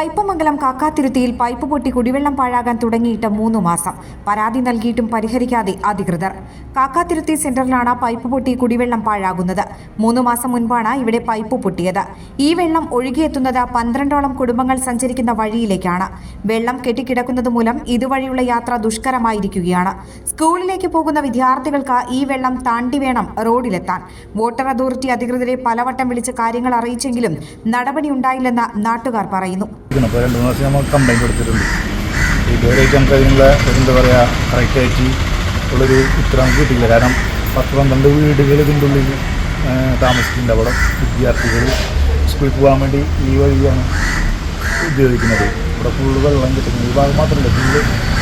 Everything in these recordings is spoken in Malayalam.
കയ്പമംഗലം കാക്കാത്തിരുത്തിയിൽ പൈപ്പ് പൊട്ടി കുടിവെള്ളം പാഴാകാൻ തുടങ്ങിയിട്ട് മൂന്ന് മാസം. പരാതി നൽകിയിട്ടും പരിഹരിക്കാതെ അധികൃതർ. കാക്കാത്തിരുത്തി സെന്ററിലാണ് പൈപ്പ് പൊട്ടി കുടിവെള്ളം പാഴാകുന്നത്. മൂന്ന് മാസം മുൻപാണ് ഇവിടെ പൈപ്പ് പൊട്ടിയത്. ഈ വെള്ളം ഒഴുകിയെത്തുന്നത് പന്ത്രണ്ടോളം കുടുംബങ്ങൾ സഞ്ചരിക്കുന്ന വഴിയിലേക്കാണ്. വെള്ളം കെട്ടിക്കിടക്കുന്നത് മൂലം ഇതുവഴിയുള്ള യാത്ര ദുഷ്കരമായിരിക്കുകയാണ്. സ്കൂളിലേക്ക് പോകുന്ന വിദ്യാർത്ഥികൾക്ക് ഈ വെള്ളം താണ്ടി വേണം റോഡിലെത്താൻ. വോട്ടർ അതോറിറ്റി അധികൃതരെ പലവട്ടം വിളിച്ച് കാര്യങ്ങൾ അറിയിച്ചെങ്കിലും നടപടി ഉണ്ടായില്ലെന്ന് നാട്ടുകാർ പറയുന്നു. ഇപ്പോൾ രണ്ട് മൂന്ന് ദിവസം നമ്മൾ കംപ്ലൈന്റ് കൊടുത്തിട്ടുണ്ട് ഇതുവരെയായിട്ട് നമുക്ക് അതിനുള്ള എന്താ പറയുക കറക്റ്റായിട്ട് ഉള്ളൊരു ഉത്തരം നമുക്ക് കിട്ടിയില്ല. കാരണം പത്ത് പന്ത്രണ്ട് വീടുകൾ ഇതിന്റെ ഉള്ളിൽ താമസിക്കുന്നുണ്ട് അവിടെ വിദ്യാർത്ഥികൾ സ്കൂളിൽ പോകാൻ വേണ്ടി ഈ വഴിയാണ് ഉപയോഗിക്കുന്നത്. ഇവിടെ ഫുള്ള് വെള്ളം കിട്ടുന്നത്. ഈ ഭാഗം മാത്രമല്ല ഫുള്ള്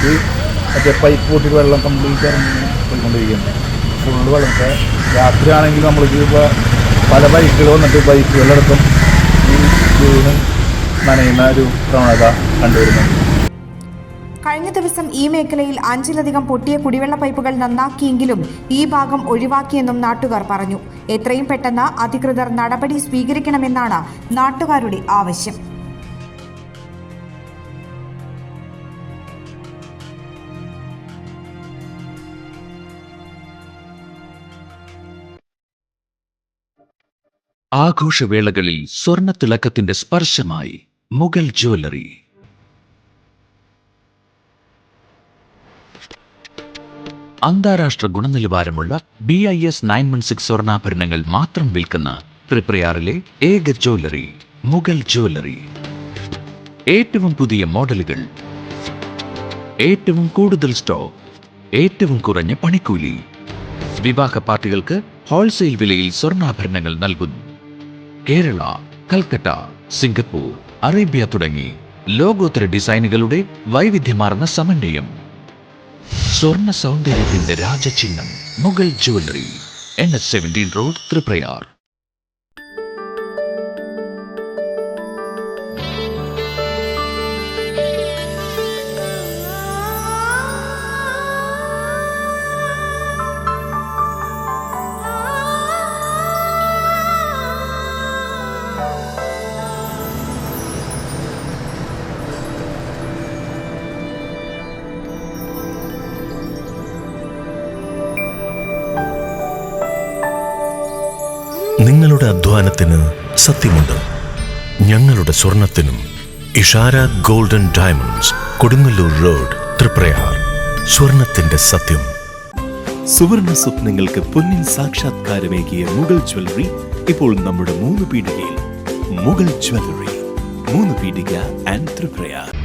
ഈ മറ്റേ പൈപ്പ് പൊട്ടി വെള്ളം കംപ്ലീറ്റ് ഇറങ്ങി പോയിക്കൊണ്ടിരിക്കുന്നത് ഫുള്ള് വെള്ളം. ഇപ്പോൾ രാത്രിയാണെങ്കിൽ നമ്മൾക്ക് ഇപ്പോൾ പല ബൈക്കുകൾ വന്നിട്ട് ബൈക്കുകളടക്കം ഈ വീണ് നനയുന്ന ഒരു പ്രവണത കണ്ടുവരുന്നു. കഴിഞ്ഞ ദിവസം ഈ മേഖലയിൽ അഞ്ചിലധികം പൊട്ടിയ കുടിവെള്ള പൈപ്പുകൾ നന്നാക്കിയെങ്കിലും ഈ ഭാഗം ഒഴിവാക്കിയെന്നും നാട്ടുകാർ പറഞ്ഞു. എത്രയും പെട്ടെന്ന് അധികൃതർ നടപടി സ്വീകരിക്കണമെന്നാണ് നാട്ടുകാരുടെ ആവശ്യം. ആഘോഷവേളകളിൽ സ്വർണത്തിളക്കത്തിന്റെ സ്പർശമായി. മുഗൾ ജ്വല്ലറി. അന്താരാഷ്ട്ര ഗുണനിലവാരമുള്ള B I S nine one six സ്വർണാഭരണങ്ങൾ മാത്രം വിൽക്കുന്ന ത്രിപ്രയാറിലെ ഏക ജ്വല്ലറി മുഗൾ ജ്വല്ലറി. ഏറ്റവും പുതിയ മോഡലുകൾ ഏറ്റവും കൂടുതൽ സ്റ്റോക്ക് ഏറ്റവും കുറഞ്ഞ പണിക്കൂലി. വിവാഹ പാർട്ടികൾക്ക് ഹോൾസെയിൽ വിലയിൽ സ്വർണാഭരണങ്ങൾ നൽകുന്നു. കേരള കൽക്കട്ട സിംഗപ്പൂർ. അറേബ്യ തുടങ്ങി. ലോകോത്തര ഡിസൈനുകളുടെ വൈവിധ്യമാർന്ന സമന്വയം. സ്വർണ സൗന്ദര്യത്തിന്റെ രാജചിഹ്നം Mughal jewellery N S seventeen road Triprayar നിങ്ങളുടെ അധ്വാനത്തിന് സത്യമുണ്ട്. ഞങ്ങളുടെ സ്വർണത്തിനും Ishara golden diamonds Kodungallur road Triprayar സ്വർണത്തിന്റെ സത്യം. സുവർണ സ്വപ്നങ്ങൾക്ക് പൊന്നിൻ സാക്ഷാത്കാരമേകിയ മുഗൾ ജ്വല്ലറി ഇപ്പോൾ നമ്മുടെ മൂന്ന് പീടികയിൽ. മുഗൾ ജ്വല്ലറി മൂന്ന് പീടിക ആൻഡ് ത്രിപ്രയാർ